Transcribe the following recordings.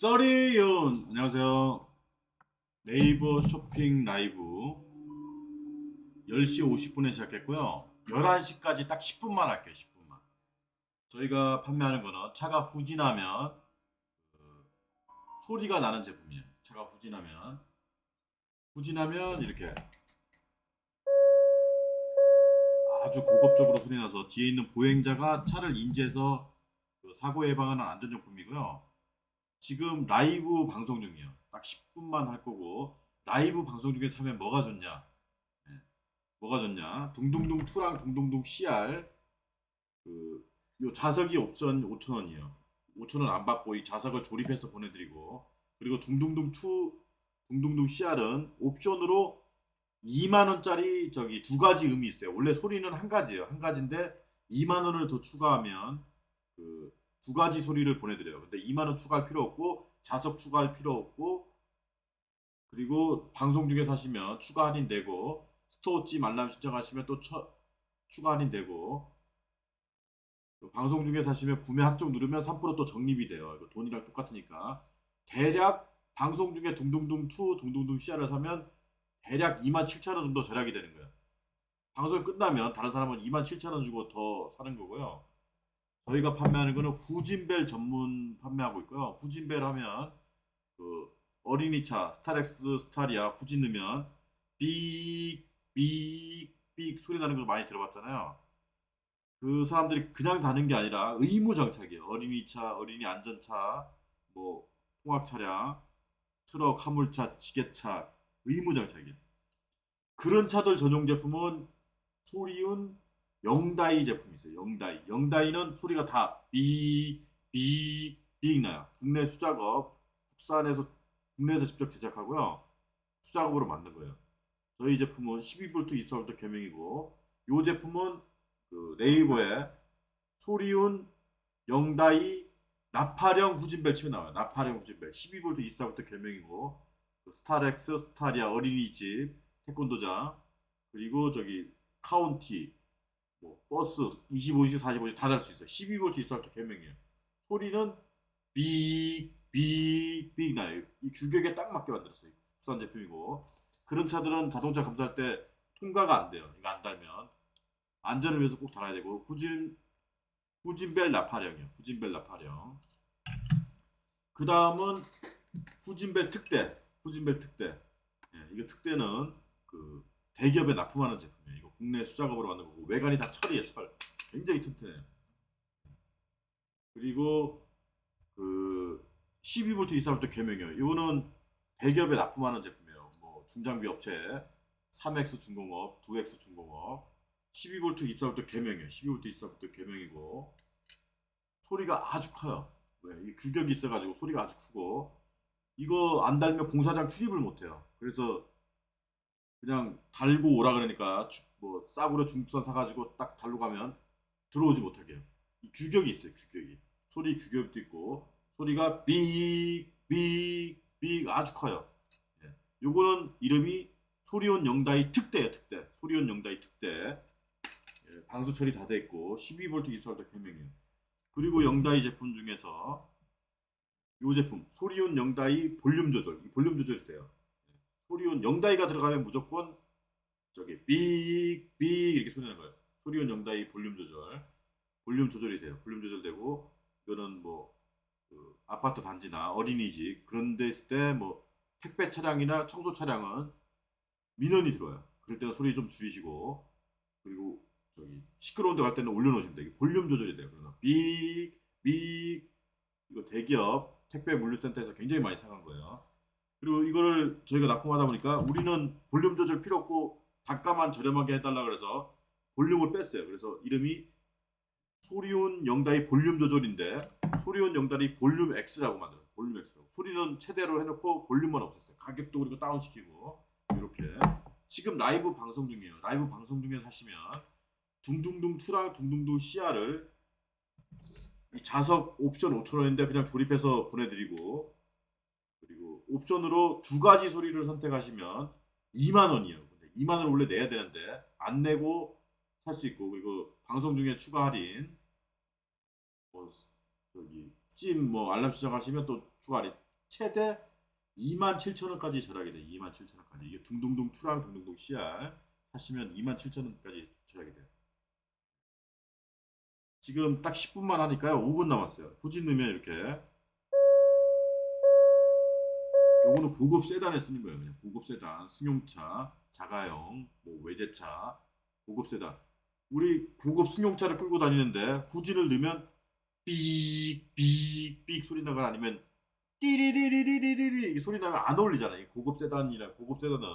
써리윤 안녕하세요. 네이버 쇼핑 라이브 10시 50분에 시작했고요. 11시까지 딱 10분만 할게요. 10분만. 저희가 판매하는 거는 차가 후진하면 그 소리가 나는 제품이에요. 차가 후진하면 후진하면 이렇게 아주 고급적으로 소리 나서 뒤에 있는 보행자가 차를 인지해서 그 사고 예방하는 안전용품이고요. 지금 라이브 방송 중이에요. 딱 10분만 할 거고 라이브 방송 중에 사면 뭐가 좋냐? 예, 뭐가 좋냐? 둥둥둥 2랑 둥둥둥 CR 그요 자석이 옵션 5,000원이에요. 5,000원 안 받고 이 자석을 조립해서 보내드리고 그리고 둥둥둥 2 둥둥둥 CR은 옵션으로 2만 원짜리 저기 두 가지 음이 있어요. 원래 소리는 한 가지예요. 한 가지인데 2만 원을 더 추가하면 그 두 가지 소리를 보내드려요. 근데 2만 원 추가할 필요 없고 자석 추가할 필요 없고 그리고 방송 중에 사시면 추가 할인 되고 스토어집 알람 신청하시면 또 처- 추가 할인 되고 또 방송 중에 사시면 구매 확정 누르면 3%또 적립이 돼요. 이거 돈이랑 똑같으니까 대략 방송 중에 둥둥둥 2 둥둥둥 CR을 사면 대략 2만 7천 원 정도 절약이 되는 거예요. 방송이 끝나면 다른 사람은 2만 7천 원 주고 더 사는 거고요. 저희가 판매하는 거는 후진벨 전문 판매하고 있고요. 후진벨 하면 그 어린이 차 스타렉스 스타리아 후진 넣으면 삑삑삑 소리 나는 걸 많이 들어봤잖아요. 그 사람들이 그냥 다는 게 아니라 의무 장착이에요. 어린이 차, 어린이 안전차, 뭐 통학 차량, 트럭, 화물차, 지게차 의무 장착이에요. 그런 차들 전용 제품은 소리운 영다이 제품이 있어요. 영다이. 영다이는 소리가 다 삐, 삐, 삐 나요. 국내 수작업, 국산에서 국내에서 직접 제작하고요. 수작업으로 만든 거예요. 저희 제품은 12V 24V 겸용이고, 이 제품은 그 네이버에 소리운 영다이 나파령 후진벨 치면 나와요. 나파령 후진벨 12V 24V 겸용이고, 그 스타렉스, 스타리아 어린이집, 태권도장, 그리고 저기 카운티, 뭐 버스 25시, 45시 다달 수 있어요. 12V 있어도 개명이에요. 소리는 삐삐삐 나요. 이 규격에 딱 맞게 만들었어요. 국산 제품이고 그런 차들은 자동차 검사할 때 통과가 안 돼요. 이거 안 달면 안전을 위해서 꼭 달아야 되고 후진 후진벨 나파령이요. 후진벨 나파령. 그 다음은 후진벨 특대. 후진벨 특대. 예, 이거 특대는 그 대기업에 납품하는 제품이에요. 이거 국내 수작업으로 만든 거고 외관이 다 철이에요. 철. 굉장히 튼튼해요. 그리고 그 12V 24V 개명이요. 이거는 대기업에 납품하는 제품이에요. 뭐 중장비 업체, 3X 중공업, 2X 중공업, 12V 24V 개명이에요. 12V 24V 개명이고 소리가 아주 커요. 왜? 이 규격이 있어가지고 소리가 아주 크고 이거 안 달면 공사장 출입을 못해요. 그래서 그냥 달고 오라 그러니까 주- 뭐 싸구려 중국산 사가지고 딱 달고 가면 들어오지 못하게 해요. 이 규격이 있어요. 규격이 소리 규격도 있고 소리가 삐삐삐 아주 커요. 예. 요거는 이름이 소리온 영다이 특대예요. 특대 소리온 영다이 특대 예, 방수 처리 다 돼 있고 12V 이스월드 개명이에요. 그리고 영다이 제품 중에서 요 제품 소리온 영다이 볼륨 조절 이 볼륨 조절이 돼요. 소리온 영다이가 들어가면 무조건 저기 삑삑 이렇게 소리 나는 거예요. 소리온 영다이 볼륨 조절 볼륨 조절이 돼요. 볼륨 조절되고 이거는 뭐 그 아파트 단지나 어린이집 그런 데 있을 때 뭐 택배 차량이나 청소 차량은 민원이 들어와요. 그럴 때는 소리 좀 줄이시고 그리고 저기 시끄러운 데 갈 때는 올려놓으시면 돼요. 볼륨 조절이 돼요. 그래서 삑삑 이거 대기업 택배 물류센터에서 굉장히 많이 사간 거예요. 그리고 이거를 저희가 납품하다 보니까 우리는 볼륨 조절 필요 없고 단가만 저렴하게 해달라 그래서 볼륨을 뺐어요. 그래서 이름이 소리온 영다이 볼륨 조절인데 소리온 영다이 볼륨 X라고 만들어요. 볼륨 X라고. 소리는 최대로 해놓고 볼륨만 없앴어요. 가격도 그리고 다운시키고 이렇게 지금 라이브 방송 중이에요. 라이브 방송 중에 사시면 둥둥둥 2랑 둥둥둥 CR을 이 자석 옵션 5,000원인데 그냥 조립해서 보내드리고 옵션으로 두 가지 소리를 선택하시면 2만 원이에요. 근데 2만 원 원래 내야 되는데 안 내고 살 수 있고 그리고 방송 중에 추가 할인 뭐 저기 찜뭐 알람 시작하시면 또 추가 할인 최대 27,000원까지 절약이 돼. 27,000원까지. 이게 둥둥둥 투랑 둥둥둥 CR 사시면 27,000원까지 절약이 돼요. 지금 딱 10분만 하니까요. 5분 남았어요. 후진 넣으면 이렇게 요거는 고급 세단에 쓰는 거예요. 그냥 고급 세단, 승용차, 자가용, 뭐 외제차, 고급 세단. 우리 고급 승용차를 끌고 다니는데 후진을 넣으면 삑삑삑 소리 나거나 아니면 띠리리리리리리 이 소리 나면 안 어울리잖아요. 이 고급 세단이나 고급 세단은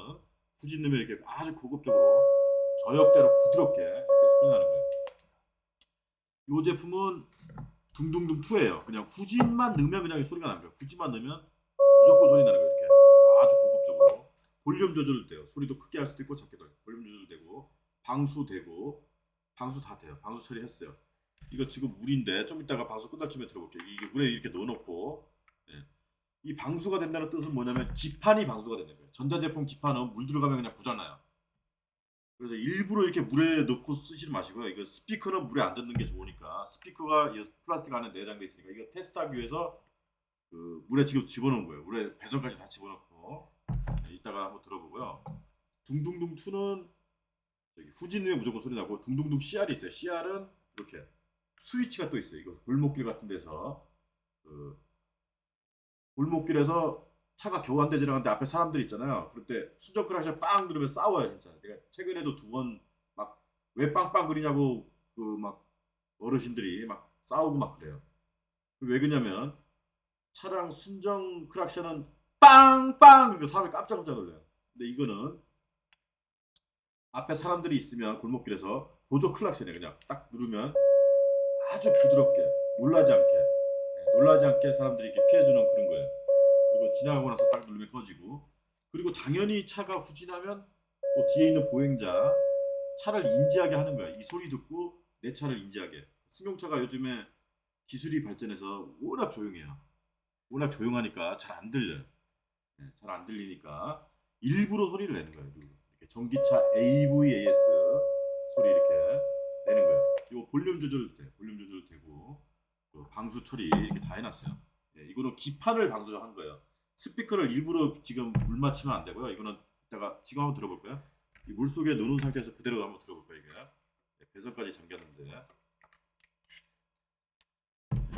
후진 넣으면 이렇게 아주 고급적으로 저역대로 부드럽게 이렇게 소리 나는 거예요. 이 제품은 둥둥둥 2예요. 그냥 후진만 넣으면 그냥 이 소리가 거예요. 후진만 넣으면 무조건 소리 나는 거예요. 이렇게 아주 고급적으로 볼륨 조절도 돼요. 소리도 크게 할 수도 있고 작게 도 볼륨 조절도 되고 방수 되고 방수 다 돼요. 방수 처리했어요. 이거 지금 물인데 좀 이따가 방수 끝날 쯤에 들어볼게요. 이게 물에 이렇게 넣어놓고 예. 이 방수가 된다는 뜻은 뭐냐면 기판이 방수가 된다는 거예요. 전자제품 기판은 물 들어가면 그냥 고장나요. 그래서 일부러 이렇게 물에 넣고 쓰시지 마시고요. 이거 스피커는 물에 안 젖는 게 좋으니까 스피커가 이 플라스틱 안에 내장돼 있으니까 이거 테스트하기 위해서 그 물에 지금 집어넣은 거예요. 물에 배선까지 다 집어넣고 네, 이따가 한번 들어보고요. 둥둥둥 2는 저기 후진으면 무조건 소리 나고 둥둥둥 CR이 있어요. CR은 이렇게 스위치가 또 있어요. 이거 골목길 같은 데서 그 골목길에서 차가 겨우 한 대 지나가는데 앞에 사람들 있잖아요. 그럴 때 수정 크락션 빵 누르면 싸워요 진짜. 내가 최근에도 두 번 막 왜 빵빵 그리냐고 그 막 어르신들이 막 싸우고 막 그래요. 왜 그러냐면 차량 순정 크락션은 빵빵 그러니까 사람이 깜짝깜짝 놀라요. 근데 이거는 앞에 사람들이 있으면 골목길에서 보조 클락션이에요. 그냥 딱 누르면 아주 부드럽게 놀라지 않게 네, 놀라지 않게 사람들이 이렇게 피해주는 그런 거예요. 그리고 지나가고 나서 딱 누르면 꺼지고 그리고 당연히 차가 후진하면 또 뒤에 있는 보행자 차를 인지하게 하는 거야. 이 소리 듣고 내 차를 인지하게. 승용차가 요즘에 기술이 발전해서 워낙 조용해요. 워낙 조용하니까 잘 안 들려요. 네, 잘안 들리니까 일부러 소리를 내는 거예요. 이렇게 전기차 AVAS 소리 이렇게 내는 거예요. 이거 볼륨 조절도 돼. 볼륨 조절도 되고 또 방수 처리 이렇게 다 해놨어요. 네, 이거는 기판을 방수한 거예요. 스피커를 일부러 지금 물 맞추면 안 되고요. 이거는 이따가 지금 한번 들어볼까요? 이물 속에 넣은 상태에서 그대로 한번 들어볼 거예요. 이게 네, 배선까지 잠겼는데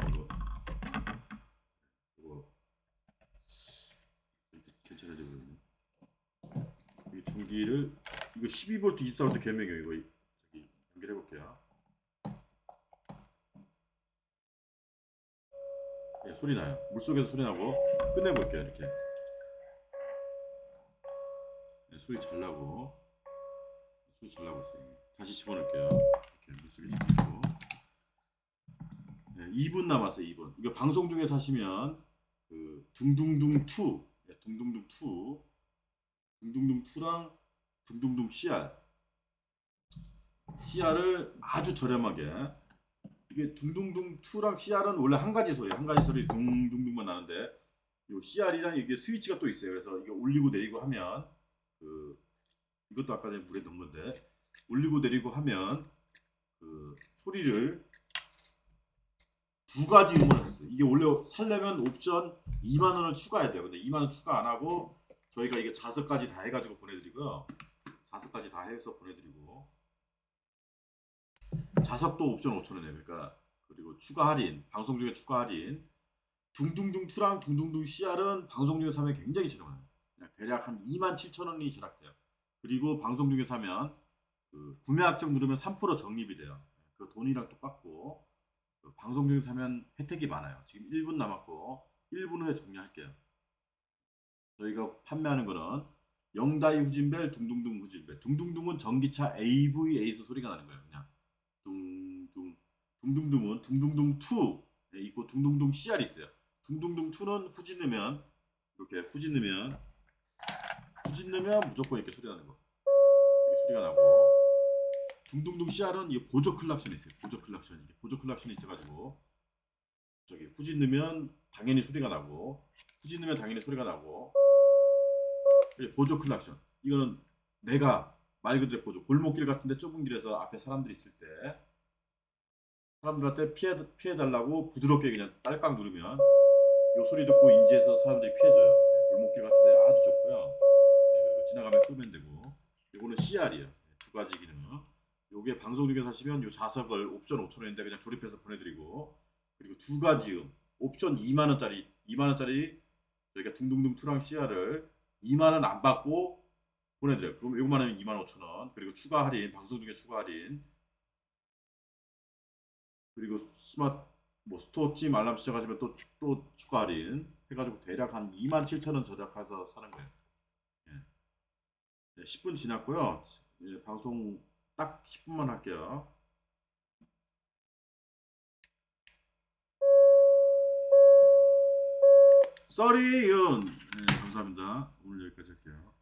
이거 이거 이렇게 괜찮아져 보이네. 이 전기를 이거 12V 24V 개명이에요. 이거 저기 연결해 볼게요. 예, 소리 나요. 물 속에서 소리 나고 끝내 볼게요. 이렇게 예, 소리 잘 나고 소리 잘 나고 있어요. 다시 집어넣을게요. 이렇게 물 속에 집어넣고 네, 2분 남았어요. 2분. 이거 방송 중에서 하시면 그 둥둥둥 2, 예, 둥둥둥 2, 둥둥둥 2랑 둥둥둥 CR, CR을 아주 저렴하게 이게 둥둥둥 2랑 CR은 원래 한 가지 소리, 한 가지 소리 둥둥둥만 나는데 요 CR이랑 이게 스위치가 또 있어요. 그래서 이게 올리고 내리고 하면 그 이것도 아까 전에 물에 넣은 건데 올리고 내리고 하면 그 소리를 두 가지 음원을 했어요. 이게 원래 살려면 옵션 2만 원을 추가해야 돼요. 근데 2만 원 추가 안 하고 저희가 이게 자석까지 다 해가지고 보내드리고요. 자석까지 다 해서 보내드리고 자석도 옵션 5천 원이에요. 그러니까 그리고 추가 할인, 방송 중에 추가 할인. 둥둥둥 2랑 둥둥둥 CR은 방송 중에 사면 굉장히 저렴해요. 대략 한 2만 7천 원이 절약돼요. 그리고 방송 중에 사면 그 구매 약정 누르면 3% 적립이 돼요. 그 돈이랑 똑같고 그 방송 중에 사면 혜택이 많아요. 지금 1분 남았고 1분 후에 종료할게요. 저희가 판매하는 거는 영다이 후진벨, 둥둥둥 후진벨. 둥둥둥은 전기차 AVA에서 소리가 나는 거예요. 그냥 둥둥 둥둥둥은 둥둥둥 2 있고 둥둥둥 CR 있어요. 둥둥둥 2는 후진 넣으면 이렇게 후진 넣으면 후진 넣으면 무조건 이렇게 소리 나는 거. 이렇게 소리가 나고 둥둥둥 CR은 이 보조 클락션이 있어요. 보조 클락션 이게 보조 클락션이 있어가지고 저기 후진 넣으면 당연히 소리가 나고 후진 넣으면 당연히 소리가 나고 보조 클락션 이거는 내가 말 그대로 보조 골목길 같은데 좁은 길에서 앞에 사람들이 있을 때 사람들한테 피해 피해 달라고 부드럽게 그냥 딸깍 누르면 요 소리 듣고 인지해서 사람들이 피해져요. 예, 골목길 같은 데 아주 좋고요. 예, 그리고 지나가면 끄면 되고. 요거는 CR이에요. 두 가지 기능. 요게 방송 중에서 하시면 요 자석을 옵션 5천 원인데 그냥 조립해서 보내드리고 그리고 두 가지 음 옵션 2만 원짜리 2만 원짜리 저희가 둥둥둥 투랑 CR을 2만 원 안 받고 보내드려요. 그럼 요거만 하면 2만 5천 원 그리고 추가 할인 방송 중에 추가 할인 그리고 스마트 뭐 스토어 찜 알람 시작하시면 또 또 추가 할인 해가지고 대략 한 2만 7천 원 저작해서 사는 거예요. 예. 네, 10분 지났고요. 예, 방송 딱 10분만 할게요. 쏘리윤 네, 감사합니다. 오늘 여기까지 할게요.